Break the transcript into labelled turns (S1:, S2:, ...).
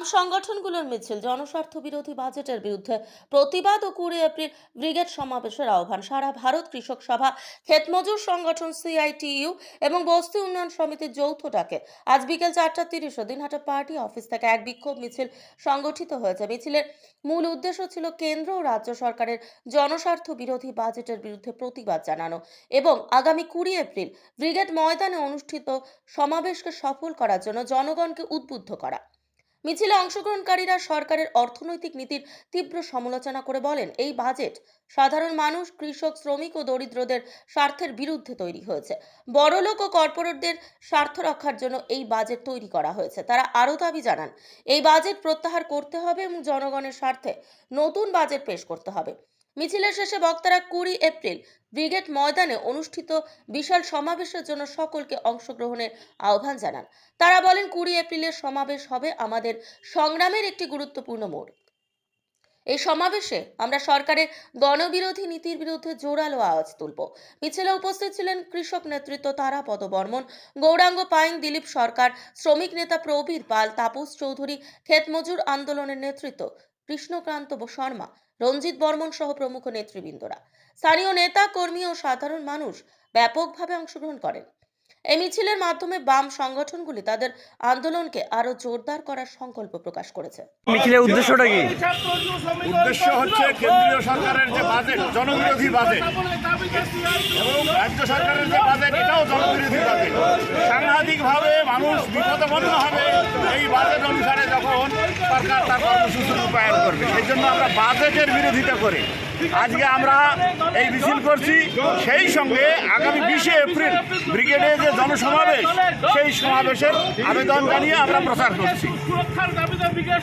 S1: বাম সংগঠনগুলোর মিছিল, জনস্বার্থ বিরোধী বাজেটের বিরুদ্ধে প্রতিবাদ ও কুড়ি এপ্রিল ব্রিগেড সমাবেশের আহ্বান। সারা ভারত কৃষক সভা, ক্ষেতমজুর সংগঠন, সিআইটিইউ এবং বস্তি উন্নয়ন সমিতির যৌথ ডাকে। আজ বিকেল চারটা তিরিশে দিনহাটা পার্টি অফিস থেকে এক বিক্ষোভ মিছিল সংগঠিত হয়েছে। মিছিলের মূল উদ্দেশ্য ছিল কেন্দ্র ও রাজ্য সরকারের জনস্বার্থ বিরোধী বাজেটের বিরুদ্ধে প্রতিবাদ জানানো এবং আগামী কুড়ি এপ্রিল ব্রিগেড ময়দানে অনুষ্ঠিত সমাবেশকে সফল করার জন্য জনগণকে উদ্বুদ্ধ করা। মিছিলে অংশগ্রহণকারীরা সরকারের অর্থনৈতিক নীতির তীব্র সমালোচনা করে বলেন, এই বাজেট সাধারণ মানুষ, কৃষক, শ্রমিক ও দরিদ্রদের স্বার্থের বিরুদ্ধে তৈরি হয়েছে। বড়লোক ও কর্পোরেটদের স্বার্থ রক্ষার জন্য এই বাজেট তৈরি করা হয়েছে। তারা আরও দাবি জানান, এই বাজেট প্রত্যাহার করতে হবে এবং জনগণের স্বার্থে নতুন বাজেট পেশ করতে হবে। মিছিলের শেষে বক্তারা কুড়ি এপ্রিল ব্রিগেড ময়দানে অনুষ্ঠিত বিশাল সমাবেশের জন্য সকলকে অংশগ্রহণের আহ্বান জানান। তারা বলেন, কুড়ি এপ্রিলের সমাবেশ হবে আমাদের সংগ্রামের একটি গুরুত্বপূর্ণ মোড়। এই সমাবেশে আমরা সরকারের গণবিরোধী নীতির বিরুদ্ধে জোরালো আওয়াজ তুলব। মিছিলে উপস্থিত ছিলেন কৃষক নেতৃত্ব তারাপদ বর্মন গৌরাঙ্গ পাইন দিলীপ সরকার, শ্রমিক নেতা প্রবীর পাল, তাপস চৌধুরী, ক্ষেতমজুর আন্দোলনের নেতৃত্ব কৃষ্ণকান্ত শর্মা, রঞ্জিত বর্মন সহ প্রমুখ নেতৃবৃন্দরা। স্থানীয় নেতা, কর্মী ও সাধারণ মানুষ ব্যাপকভাবে অংশগ্রহণ করেন। এই মিছিলের মাধ্যমে বাম সংগঠনগুলি তাদের আন্দোলনকে আরও জোরদার করার সংকল্প প্রকাশ করেছে।
S2: মিছিলের উদ্দেশ্যটা কি?
S3: উদ্দেশ্য হচ্ছে কেন্দ্রীয় সরকারের যে বাজেট জনবিরোধী বাজেট। এবং রাজ্য সরকারের যে বাজেট এটাও জনবিরোধী বাজেট। সাংঘাতিকভাবে মানুষ বিপদপন্ন হবে এই বাজেট অনুসারে যখন সরকার তার কর্মসূচি রূপায়ণ করবে। সেই জন্য আমরা বাজেটের বিরোধিতা করি আজকে আমরা এই মিছিল করছি। সেই সঙ্গে আগামী বিশে এপ্রিল ব্রিগেডে যে জনসমাবেশ সেই সমাবেশের আবেদন জানিয়ে আমরা প্রচার করছি।
S4: সুরক্ষার দাবিতে ব্রিগেড